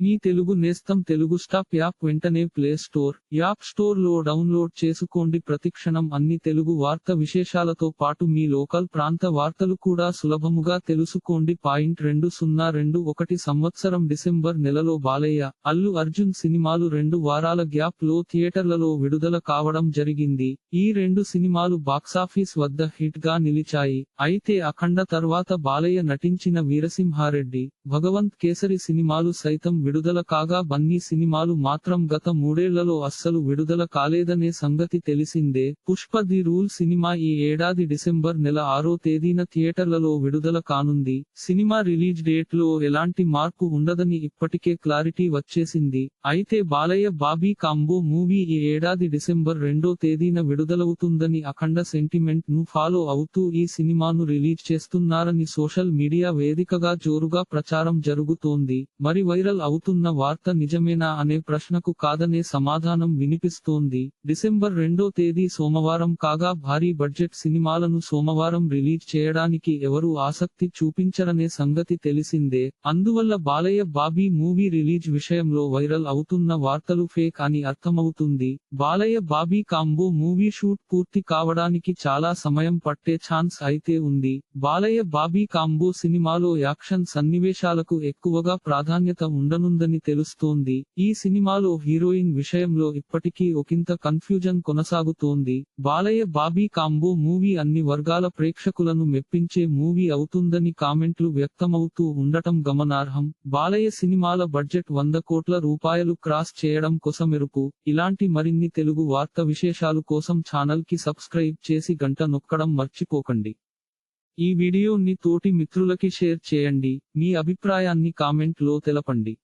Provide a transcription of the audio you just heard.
మీ తెలుగు నేస్తం Telugu stop app వెంటనే play store app స్టోర్లో డౌన్లోడ్ చేసుకోండి. ప్రతిక్షణం అన్ని తెలుగు వార్త విశేషాలతో పాటు మీ లోకల్ ప్రాంత వార్తలు కూడా సులభముగా తెలుసుకోండి. పాయింట్ రెండు సున్నా రెండు ఒకటి సంవత్సరం డిసెంబర్ నెలలో బాలయ్య అల్లు అర్జున్ సినిమాలు రెండు వారాల గ్యాప్లో థియేటర్లలో విడుదల కావడం జరిగింది. ఈ రెండు సినిమాలు బాక్సాఫీస్ వద్ద హిట్గా నిలిచాయి. అయితే అఖండ తర్వాత బాలయ్య నటించిన వీరసింహారెడ్డి భగవంత్ కేసరి సినిమాలు సైతం విడుదల కాగా బన్నీ సినిమాలు మాత్రం గత మూడేళ్ళలో అస్సలు విడుదల కాలేదనే సంగతి తెలిసిందే. పుష్ప ది రూల్ సినిమా ఈ ఏడాది డిసెంబర్ నెల ఆరో తేదీన థియేటర్లలో విడుదల కానుంది. సినిమా రిలీజ్ డేట్లో ఎలాంటి మార్పు ఉండదని ఇప్పటికే క్లారిటీ వచ్చేసింది. అయితే బాలయ్య బాబీ కాంబో మూవీ ఈ ఏడాది డిసెంబర్ రెండో తేదీన విడుదలవుతుందని అఖండ సెంటిమెంట్ను ఫాలో అవుతూ ఈ సినిమాను రిలీజ్ చేస్తున్నారని సోషల్ మీడియా వేదికగా జోరుగా ప్రచారం జరుగుతోంది. మరి వైరల్ అవుతున్న వార్త నిజమేనా అనే ప్రశ్నకు కాదనే సమాధానం వినిపిస్తోంది. డిసెంబర్ రెండో తేదీ సోమవారం కాగా భారీ బడ్జెట్ సినిమాలను సోమవారం రిలీజ్ చేయడానికి ఎవరూ ఆసక్తి చూపించరనే సంగతి తెలిసిందే. అందువల్ల బాలయ్య బాబీ మూవీ రిలీజ్ విషయంలో వైరల్ అవుతున్న వార్తలు ఫేక్ అని అర్థమవుతుంది. Balayya Bobby combo movie shoot పూర్తి కావడానికి చాలా సమయం పట్టే ఛాన్స్ అయితే ఉంది. బాలయ్య బాబీ కాంబో సినిమాలో యాక్షన్ సన్నివేశాలకు ఎక్కువగా ప్రాధాన్యత ఉండను రానుందని తెలుస్తోంది. ఈ సినిమాలో హీరోయిన్ విషయంలో ఇప్పటికీ ఒకంత కన్ఫ్యూజన్ కొనసాగుతోంది. బాలయ్య బాబీ కాంబో మూవీ అన్ని వర్గాల ప్రేక్షకులను మెప్పించే మూవీ అవుతుందని కామెంట్లు వ్యక్తమవుతూ ఉండటం గమనార్హం. బాలయ్య సినిమాల బడ్జెట్ వంద కోట్ల రూపాయలు క్రాస్ చేయడం కొసమెరుపు. ఇలాంటి మరిన్ని తెలుగు వార్త విశేషాలు కోసం ఛానల్కి సబ్స్క్రైబ్ చేసి గంట నొక్కడం మర్చిపోకండి. ఈ వీడియోని తోటి మిత్రులకి షేర్ చేయండి. మీ అభిప్రాయాన్ని కామెంట్లో తెలపండి.